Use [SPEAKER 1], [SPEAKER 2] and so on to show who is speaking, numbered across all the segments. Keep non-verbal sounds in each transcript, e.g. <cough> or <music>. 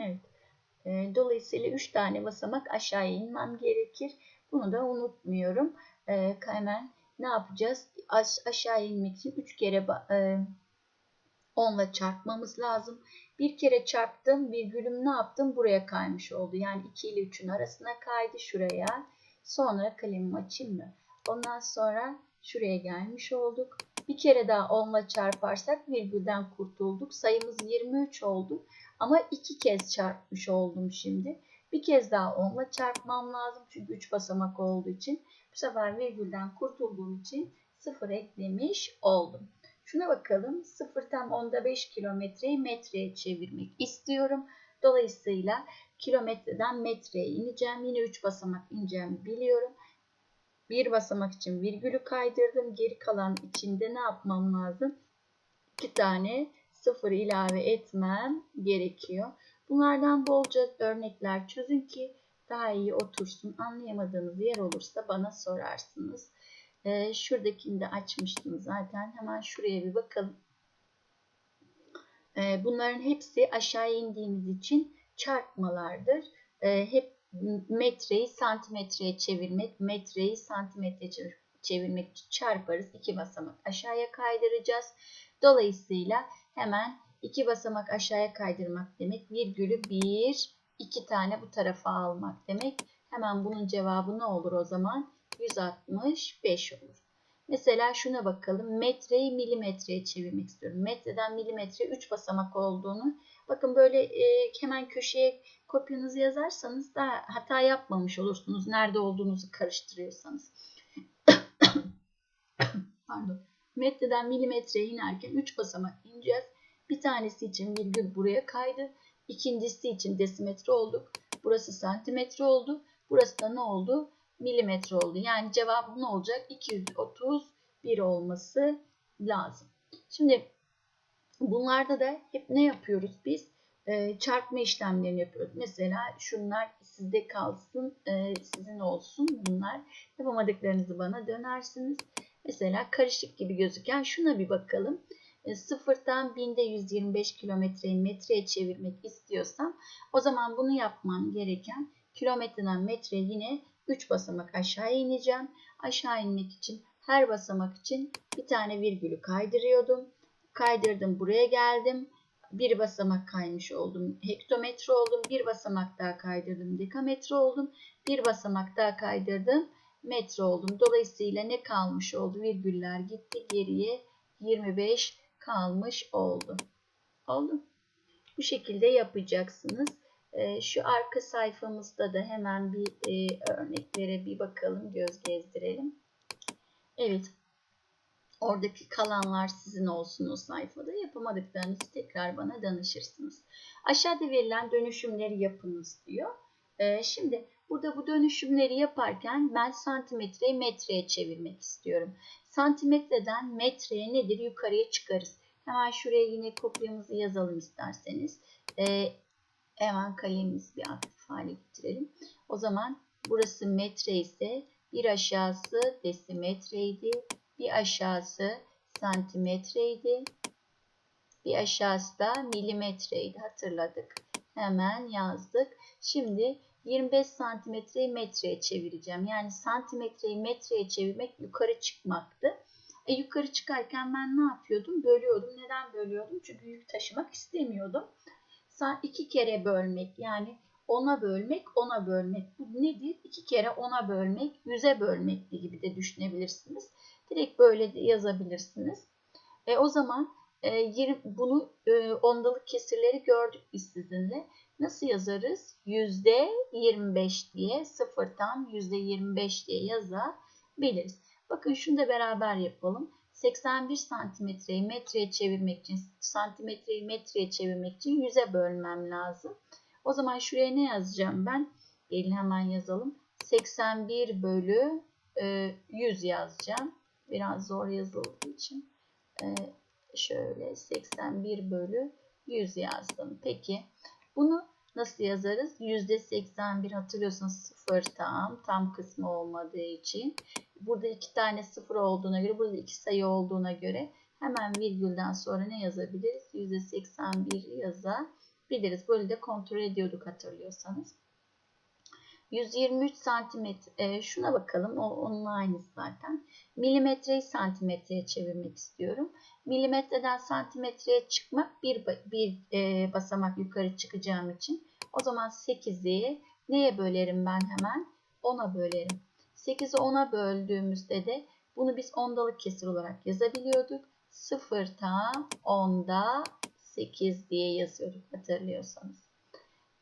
[SPEAKER 1] Evet. E, dolayısıyla 3 tane basamak aşağıya inmem gerekir. Bunu da unutmuyorum. E, hemen ne yapacağız? Aş aşağı inmek için 3 kere e, 10 ile çarpmamız lazım. Bir kere çarptım. Virgülüm ne yaptım? Buraya kaymış oldu. Yani 2 ile 3'ün arasına kaydı. Şuraya. Sonra kalemimi açayım mı? Ondan sonra şuraya gelmiş olduk. Bir kere daha 10 ile çarparsak virgülden kurtulduk. Sayımız 23 oldu. Ama iki kez çarpmış oldum şimdi. Bir kez daha 10 ile çarpmam lazım. Çünkü 3 basamak olduğu için. Bu sefer virgülden kurtulduğum için 0 eklemiş oldum. Şuna bakalım. 0 tam onda 5 kilometreyi metreye çevirmek istiyorum. Dolayısıyla kilometreden metreye ineceğim. Yine 3 basamak ineceğimi biliyorum. Bir basamak için virgülü kaydırdım. Geri kalan içinde ne yapmam lazım? 2 tane sıfır ilave etmem gerekiyor. Bunlardan bolca örnekler çözün ki daha iyi otursun. Anlayamadığınız yer olursa bana sorarsınız. Ee, şuradakini de açmıştım zaten. Hemen şuraya bir bakalım. Ee, bunların hepsi aşağı indiğimiz için çarpmalardır. Ee, hep metreyi santimetreye çevirmek, metreyi santimetreye çevirmek için çarparız. İki basamak aşağıya kaydıracağız. Dolayısıyla hemen iki basamak aşağıya kaydırmak demek. Virgülü bir, iki tane bu tarafa almak demek. Hemen bunun cevabı ne olur o zaman? 165 olur. Mesela şuna bakalım. Metreyi milimetreye çevirmek istiyorum. Metreden milimetre 3 basamak olduğunu. Bakın böyle e, hemen köşeye kopyanızı yazarsanız da hata yapmamış olursunuz. Nerede olduğunuzu karıştırıyorsanız. <coughs> Pardon. Metreden milimetreye inerken 3 basamak ineceğiz. Bir tanesi için virgül buraya kaydı. İkincisi için desimetre olduk. Burası santimetre oldu. Burası da ne oldu? Milimetre oldu. Yani cevap ne olacak? 231 olması lazım. Şimdi bunlarda da hep ne yapıyoruz biz? Ee, çarpma işlemlerini yapıyoruz. Mesela şunlar sizde kalsın, e, sizin olsun bunlar. Yapamadıklarınızı bana dönersiniz. Mesela karışık gibi gözüken şuna bir bakalım. E, sıfırdan binde 125 kilometreyi metreye çevirmek istiyorsam o zaman bunu yapmam gereken kilometreden metre yine 3 basamak aşağı ineceğim. Aşağı inmek için her basamak için bir tane virgülü kaydırıyordum. Kaydırdım buraya geldim. Bir basamak kaymış oldum. Hektometre oldum. Bir basamak daha kaydırdım. Dekametre oldum. Bir basamak daha kaydırdım. Metre oldum. Dolayısıyla ne kalmış oldu? Virgüller gitti. Geriye 25 kalmış oldu. Oldu. Bu şekilde yapacaksınız. Ee, şu arka sayfamızda da hemen bir e, örneklere bir bakalım. Göz gezdirelim. Evet. Oradaki kalanlar sizin olsun o sayfada. Yapamadıklarınızı tekrar bana danışırsınız. Aşağıda verilen dönüşümleri yapınız diyor. Ee, şimdi burada bu dönüşümleri yaparken ben santimetreyi metreye çevirmek istiyorum. Santimetreden metreye nedir? Yukarıya çıkarız. Hemen şuraya yine kopyamızı yazalım isterseniz. Ee, hemen kalemimizi bir aktif hale getirelim. O zaman burası metre ise bir aşağısı desimetreydi. Bir aşağısı santimetreydi. Bir aşağısı da milimetreydi. Hatırladık. Hemen yazdık. Şimdi 25 santimetreyi metreye çevireceğim. Yani santimetreyi metreye çevirmek yukarı çıkmaktı. E, yukarı çıkarken ben ne yapıyordum? Bölüyordum. Neden bölüyordum? Çünkü yük taşımak istemiyordum. İki kere bölmek yani ona bölmek, ona bölmek. Bu nedir? İki kere ona bölmek, yüze bölmek gibi de düşünebilirsiniz. Direkt böyle de yazabilirsiniz. E, o zaman e, 20, bunu e, ondalık kesirleri gördük biz sizinle. Nasıl yazarız? Yüzde 25 diye sıfırdan yüzde 25 diye yazabiliriz. Bakın şunu da beraber yapalım. 81 santimetreyi metreye çevirmek için, santimetreyi metreye çevirmek için 100'e bölmem lazım. O zaman şuraya ne yazacağım ben? Gelin hemen yazalım. 81 bölü e, 100 yazacağım. Biraz zor yazıldığı için. E, şöyle 81 bölü 100 yazdım. Peki bunu nasıl yazarız? %81 hatırlıyorsunuz sıfır tam. Tam kısmı olmadığı için. Burada iki tane sıfır olduğuna göre, burada iki sayı olduğuna göre hemen virgülden sonra ne yazabiliriz? %81 yazabiliriz. biliriz. Böyle de kontrol ediyorduk hatırlıyorsanız. 123 santimetre e, şuna bakalım o onun aynısı zaten. Milimetreyi santimetreye çevirmek istiyorum. Milimetreden santimetreye çıkmak bir, bir e, basamak yukarı çıkacağım için. O zaman 8'i neye bölerim ben hemen? 10'a bölerim. 8'i 10'a böldüğümüzde de bunu biz ondalık kesir olarak yazabiliyorduk. 0 tam 10'da 8 diye yazıyorduk hatırlıyorsanız.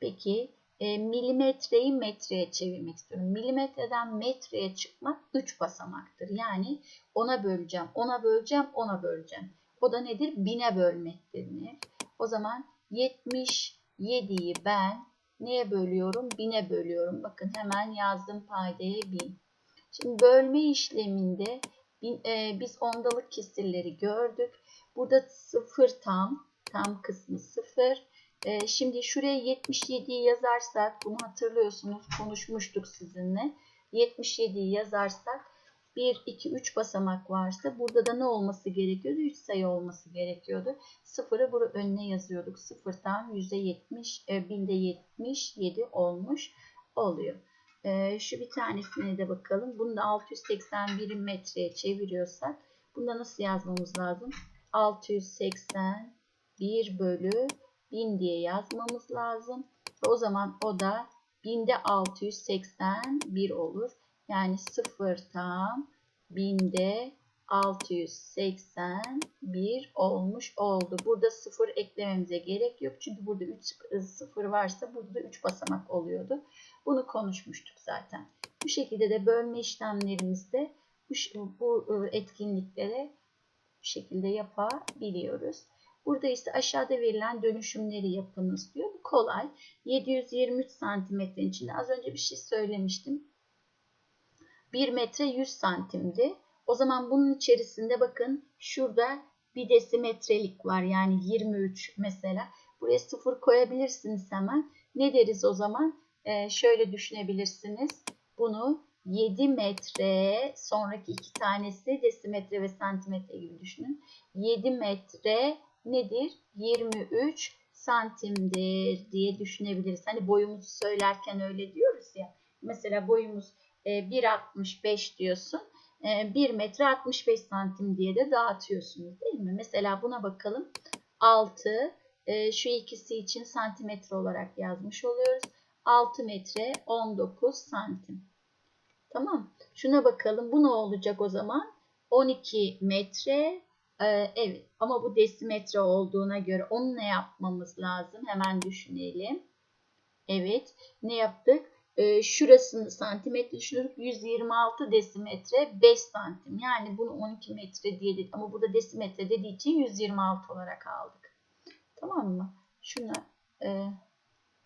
[SPEAKER 1] Peki e, milimetreyi metreye çevirmek istiyorum. Milimetreden metreye çıkmak 3 basamaktır. Yani 10'a böleceğim, 10'a böleceğim, 10'a böleceğim. O da nedir? 1000'e bölmek denir. O zaman 77'yi ben neye bölüyorum? 1000'e bölüyorum. Bakın hemen yazdım paydaya 1000. Şimdi bölme işleminde e, biz ondalık kesirleri gördük. Burada 0 tam, tam kısmı 0. E, şimdi şuraya 77'yi yazarsak, bunu hatırlıyorsunuz konuşmuştuk sizinle. 77'yi yazarsak 1, 2, 3 basamak varsa burada da ne olması gerekiyordu? 3 sayı olması gerekiyordu. 0'ı burada önüne yazıyorduk. 0 tam %70, e, binde 77 olmuş oluyor. E, şu bir tanesine de bakalım. Bunu da 681 metreye çeviriyorsak bunda nasıl yazmamız lazım? 681 bölü 1000 diye yazmamız lazım. O zaman o da binde 681 olur. Yani 0 tam binde 681 olmuş oldu. Burada 0 eklememize gerek yok. Çünkü burada 3 0 varsa burada da 3 basamak oluyordu. Bunu konuşmuştuk zaten. Bu şekilde de bölme işlemlerimizde bu, bu etkinliklere bu şekilde yapabiliyoruz. Burada ise aşağıda verilen dönüşümleri yapınız diyor. Bu kolay. 723 santimetrenin içinde az önce bir şey söylemiştim. 1 metre 100 santimdi. O zaman bunun içerisinde bakın şurada bir desimetrelik var. Yani 23 mesela. Buraya 0 koyabilirsiniz hemen. Ne deriz o zaman? Ee, şöyle düşünebilirsiniz. Bunu 7 metre sonraki iki tanesi desimetre ve santimetre gibi düşünün. 7 metre nedir? 23 santimdir diye düşünebiliriz. Hani boyumuzu söylerken öyle diyoruz ya. Mesela boyumuz 1.65 e, diyorsun. 1 e, metre 65 santim diye de dağıtıyorsunuz değil mi? Mesela buna bakalım. 6 e, şu ikisi için santimetre olarak yazmış oluyoruz. 6 metre 19 santim. Tamam. Şuna bakalım. Bu ne olacak o zaman? 12 metre ee, evet ama bu desimetre olduğuna göre onu ne yapmamız lazım? Hemen düşünelim. Evet ne yaptık? Ee, şurasını santimetre düşünürdük. 126 desimetre 5 santim. Yani bunu 12 metre diye dedik. Ama burada desimetre dediği için 126 olarak aldık. Tamam mı? Şuna e,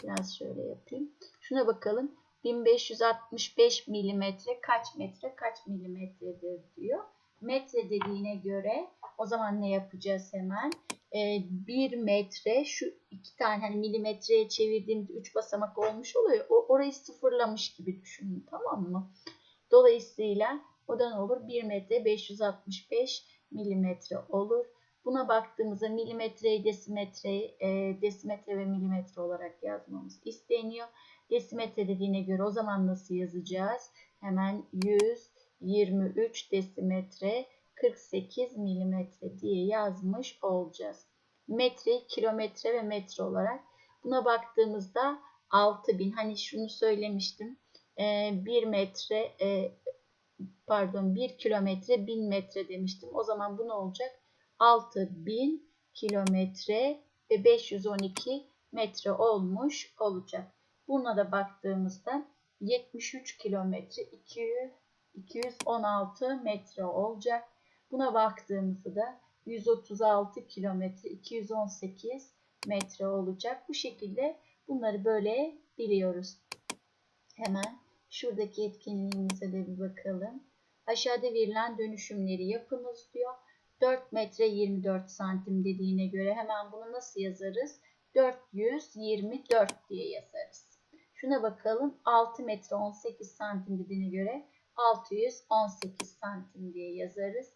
[SPEAKER 1] biraz şöyle yapayım. Şuna bakalım. 1565 milimetre kaç metre kaç milimetredir diyor. Metre dediğine göre o zaman ne yapacağız hemen? Ee, 1 metre şu iki tane hani milimetreye çevirdiğimde 3 basamak olmuş oluyor. O, orayı sıfırlamış gibi düşünün tamam mı? Dolayısıyla o da ne olur? 1 metre 565 milimetre olur. Buna baktığımızda milimetreyi desimetreyi e, desimetre ve milimetre olarak yazmamız isteniyor. Desimetre dediğine göre o zaman nasıl yazacağız? Hemen 123 desimetre 48 milimetre diye yazmış olacağız. Metre, kilometre ve metre olarak. Buna baktığımızda 6000 hani şunu söylemiştim. 1 metre e, pardon 1 kilometre 1000 metre demiştim. O zaman bu ne olacak? 6000 kilometre ve 512 metre olmuş olacak. Buna da baktığımızda 73 kilometre 216 metre olacak. Buna baktığımızda da 136 kilometre 218 metre olacak. Bu şekilde bunları böyle biliyoruz. Hemen şuradaki etkinliğimize de bir bakalım. Aşağıda verilen dönüşümleri yapınız diyor. 4 metre 24 santim dediğine göre hemen bunu nasıl yazarız? 424 diye yazarız. Şuna bakalım 6 metre 18 santim dediğine göre 618 santim diye yazarız.